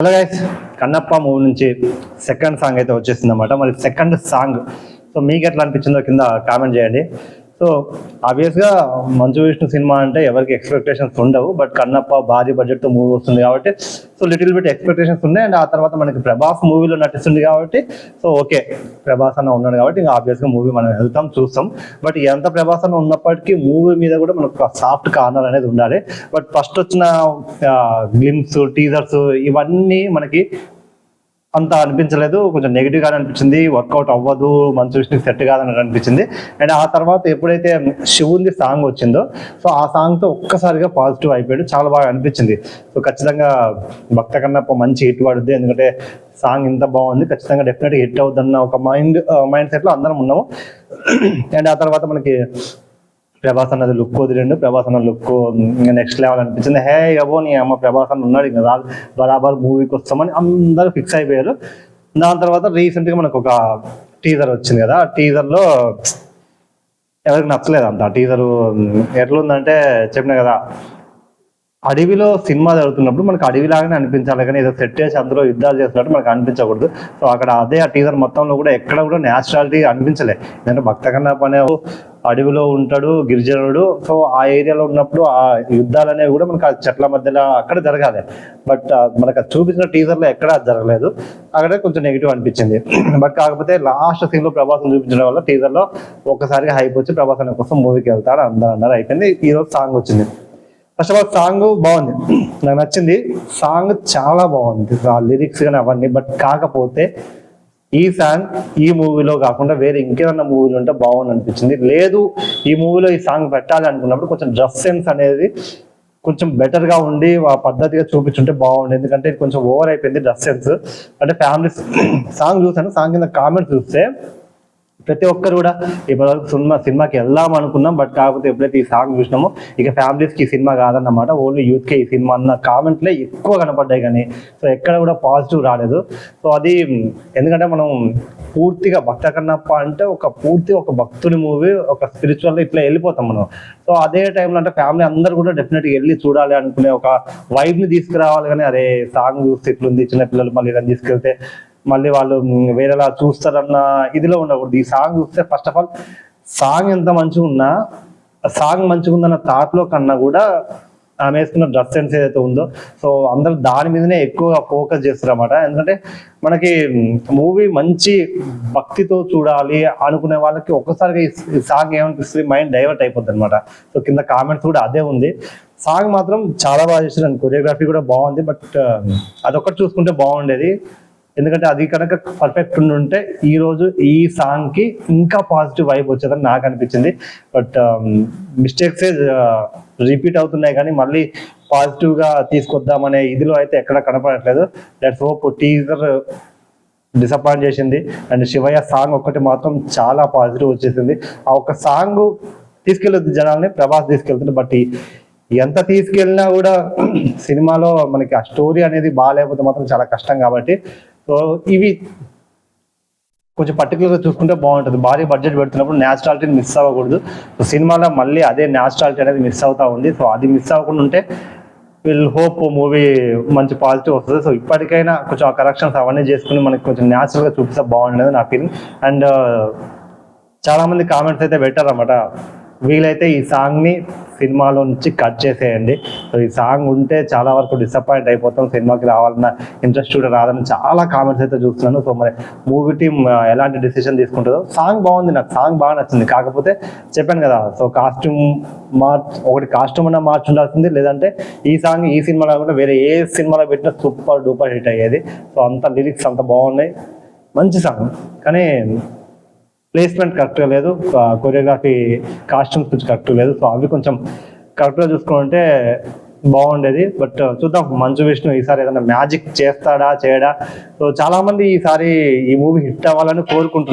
Hello guys Kannappa movie నుంచి second song అయితే వచ్చేసింది అనమాట మరి సెకండ్ సాంగ్ సో మీకు ఎట్లా అనిపించిందో కింద కామెంట్ చేయండి. సో ఆబ్వియస్గా మంచు విష్ణు సినిమా అంటే ఎవరికి ఎక్స్పెక్టేషన్స్ ఉండవు బట్ కన్నప్ప భారీ బడ్జెట్తో మూవీ వస్తుంది కాబట్టి సో లిటిల్ బిట్ ఎక్స్పెక్టేషన్స్ ఉన్నాయి. అండ్ ఆ తర్వాత మనకి ప్రభాస్ మూవీలో నటిస్తుంది కాబట్టి సో ఓకే ప్రభాస్ అన్న ఉన్నాడు కాబట్టి ఇంకా ఆబ్వియస్గా మూవీ మనం వెళ్తాం చూస్తాం. బట్ ఎంత ప్రభాస్ అన్న ఉన్నప్పటికీ మూవీ మీద కూడా మనకు సాఫ్ట్ కార్నర్ అనేది ఉండాలి. బట్ ఫస్ట్ వచ్చిన గ్లిమ్స్ టీజర్స్ ఇవన్నీ మనకి అంత అనిపించలేదు. కొంచెం నెగిటివ్గా అనిపించింది. వర్కౌట్ అవ్వదు. మంచి విషయం సెట్ కాదని అనిపించింది. అండ్ ఆ తర్వాత ఎప్పుడైతే శివుంది సాంగ్ వచ్చిందో సో ఆ సాంగ్తో ఒక్కసారిగా పాజిటివ్ అయిపోయాడు. చాలా బాగా అనిపించింది. సో ఖచ్చితంగా భక్త కన్నప్ప మంచి హిట్ పడుద్ది ఎందుకంటే సాంగ్ ఇంత బాగుంది. ఖచ్చితంగా డెఫినెట్ హిట్ అవుతుందన్న ఒక మైండ్ మైండ్ సెట్లో అందరం ఉన్నాము. అండ్ ఆ తర్వాత మనకి ప్రభాస్ అన్నది లుక్ వదిలిండు. ప్రభాస్ అన్న లుక్ నెక్స్ట్ లెవెల్ అనిపించింది. హే అబో నీ అమ్మ ప్రభాస్ అన్న ఉన్నాడు ఇంకా రా- బరాబర్ మూవీకి వస్తామని అందరూ ఫిక్స్ అయిపోయారు. దాని తర్వాత రీసెంట్గా మనకు ఒక టీజర్ వచ్చింది కదా. ఆ టీజర్లో ఎవరికి నచ్చలేదు అంత. ఆ టీజర్ ఎట్లుందంటే చెప్పిన కదా అడవిలో సినిమా జరుగుతున్నప్పుడు మనకు అడవిలాగానే అనిపించాలి. కానీ ఏదో సెట్ చేసి అందులో యుద్ధాలు చేస్తున్నట్టు మనకు అనిపించకూడదు. సో అక్కడ అదే ఆ టీజర్ మొత్తంలో కూడా ఎక్కడ కూడా న్యాచురాలిటీ అనిపించలే. ఎందుకంటే భక్త కన్నా పనే అడవిలో ఉంటాడు గిరిజనుడు. సో ఆ ఏరియాలో ఉన్నప్పుడు ఆ యుద్ధాలు అనేవి కూడా మనకు ఆ చెట్ల మధ్యలో అక్కడ జరగాలి. బట్ మనకు అది చూపించిన టీజర్లో ఎక్కడ అది జరగలేదు. అక్కడ కొంచెం నెగిటివ్ అనిపించింది. బట్ కాకపోతే లాస్ట్ సీన్లో ప్రభాసం చూపించడం వల్ల టీజర్లో ఒక్కసారిగా హైప్ వచ్చి ప్రభాసం కోసం మూవీకి వెళ్తాడు అందరూ అన్నారు. అయిపోయింది. ఈరోజు సాంగ్ వచ్చింది. ఫస్ట్ ఆఫ్ ఆల్ సాంగ్ బాగుంది. నాకు నచ్చింది. సాంగ్ చాలా బాగుంది. ఆ లిరిక్స్ కానీ అవన్నీ. బట్ కాకపోతే ఈ సాంగ్ ఈ మూవీలో కాకుండా వేరే ఇంకేదన్నా మూవీలు ఉంటే బాగుంది అనిపించింది. లేదు ఈ మూవీలో ఈ సాంగ్ పెట్టాలి అనుకున్నప్పుడు కొంచెం డ్రెస్ సెన్స్ అనేది కొంచెం బెటర్గా ఉండి ఆ పద్ధతిగా చూపించుంటే బాగుంది ఎందుకంటే ఇది కొంచెం ఓవర్ అయిపోయింది డ్రెస్ సెన్స్ అంటే ఫ్యామిలీ సాంగ్ చూసాను సాంగ్ కింద కామెంట్స్ చూస్తే ప్రతి ఒక్కరు కూడా ఇప్పటివరకు సినిమా సినిమాకి వెళ్దాం అనుకున్నాం బట్ కాకపోతే ఎప్పుడైతే ఈ సాంగ్ చూసినామో ఇక ఫ్యామిలీస్కి ఈ సినిమా కాదన్నమాట. ఓన్లీ యూత్కి ఈ సినిమా అన్న కామెంట్లే ఎక్కువ కనపడ్డాయి కానీ సో ఎక్కడ కూడా పాజిటివ్ రాలేదు. సో అది ఎందుకంటే మనం పూర్తిగా భక్త కన్నప్ప అంటే ఒక పూర్తి ఒక భక్తుని మూవీ ఒక స్పిరిచువల్ ఇట్లా వెళ్ళిపోతాం మనం. సో అదే టైంలో అంటే ఫ్యామిలీ అందరు కూడా డెఫినెట్గా వెళ్ళి చూడాలి అనుకునే ఒక వైబ్ని తీసుకురావాలి కానీ అరే సాంగ్ చూస్తే ఇట్లుంది చిన్నపిల్లలు మళ్ళీ ఇలా తీసుకెళ్తే మళ్ళీ వాళ్ళు వేరేలా చూస్తారన్న ఇదిలో ఉండకూడదు. ఈ సాంగ్ చూస్తే ఫస్ట్ ఆఫ్ ఆల్ సాంగ్ ఎంత మంచిగా ఉన్నా సాంగ్ మంచిగా ఉందన్న థాట్లో కన్నా కూడా ఆమె వేసుకున్న డ్రెస్ సెన్స్ ఏదైతే ఉందో సో అందరూ దాని మీదనే ఎక్కువగా ఫోకస్ చేస్తారన్నమాట. ఎందుకంటే మనకి మూవీ మంచి భక్తితో చూడాలి అనుకునే వాళ్ళకి ఒక్కసారిగా ఈ- ఈ సాంగ్ ఏమనిపిస్తుంది మైండ్ డైవర్ట్ అయిపోద్ది అనమాట సో కింద కామెంట్స్ కూడా అదే ఉంది. సాంగ్ మాత్రం చాలా బాగా చేశారు కొరియోగ్రఫీ కూడా బాగుంది బట్ uh, అదొక్కటి చూసుకుంటే బాగుండేది. ఎందుకంటే అది కనుక పర్ఫెక్ట్ ఉంటే ఈ రోజు ఈ సాంగ్కి ఇంకా పాజిటివ్ వైబ్ వచ్చేదని నాకు అనిపించింది. బట్ మిస్టేక్స్ రిపీట్ అవుతున్నాయి కానీ మళ్ళీ పాజిటివ్గా తీసుకొద్దామనే ఇదిలో అయితే ఎక్కడ కనపడట్లేదు. దట్స్ హోప్ టీజర్ డిసప్పాయింట్ చేసింది. అండ్ శివయ్య సాంగ్ ఒక్కటి మాత్రం చాలా పాజిటివ్ వచ్చేసింది. ఆ ఒక్క సాంగ్ తీసుకెళ్ళొద్దు జనాల్ని ప్రభాస్ తీసుకెళ్తుంది బట్ ఎంత తీసుకెళ్ళినా కూడా సినిమాలో మనకి ఆ స్టోరీ అనేది బాగాలేకపోతే మాత్రం చాలా కష్టం కాబట్టి సో ఇవి కొంచెం పర్టికులర్గా చూసుకుంటే బాగుంటుంది. భారీ బడ్జెట్ పెడుతున్నప్పుడు నేచురాలిటీని మిస్ అవ్వకూడదు. సో సినిమాలో మళ్ళీ అదే నేచురాలిటీ అనేది మిస్ అవుతా ఉంది. సో అది మిస్ అవ్వకుండా ఉంటే విల్ హోప్ మూవీ మంచి పాజిటివ్ వస్తుంది. సో ఇప్పటికైనా కొంచెం ఆ కరెక్షన్స్ అవన్నీ చేసుకుని మనకి కొంచెం న్యాచురల్గా చూపిస్తే బాగుండేది నా ఫీలింగ్ అండ్ చాలామంది కామెంట్స్ అయితే పెట్టారు అనమాట వీలైతే ఈ సాంగ్ని సినిమాలో నుంచి కట్ చేసేయండి. సో ఈ సాంగ్ ఉంటే చాలా వరకు డిసప్పాయింట్ అయిపోతాం. సినిమాకి రావాలన్న ఇంట్రెస్ట్ కూడా రాదని చాలా కామెంట్స్ అయితే చూస్తున్నాను. సో మరి మూవీ టీమ్ ఎలాంటి డిసిషన్ తీసుకుంటుందో సాంగ్ బాగుంది. నాకు సాంగ్ బాగా నచ్చింది. కాకపోతే చెప్పాను కదా సో కాస్ట్యూమ్ మార్చ్ ఒకటి కాస్ట్యూమ్ అన్న మార్చి ఉండాల్సింది. లేదంటే ఈ సాంగ్ ఈ సినిమాలో కూడా వేరే ఏ సినిమాలో పెట్టినా సూపర్ డూపర్ హిట్ అయ్యేది. సో అంత లిరిక్స్ అంత బాగున్నాయి. మంచి సాంగ్. కానీ ప్లేస్మెంట్ కరెక్ట్గా లేదు. కొరియోగ్రఫీ కాస్ట్యూమ్స్ కొంచెం కరెక్ట్ లేదు. సో అవి కొంచెం కరెక్ట్గా చూసుకుంటే బాగుండేది. బట్ uh, చూద్దాం. మంచు విష్ణు ఈసారి ఏదైనా మ్యాజిక్ చేస్తాడా చేయడా? సో చాలా మంది ఈసారి ఈ మూవీ హిట్ అవ్వాలని కోరుకుంటున్నారు.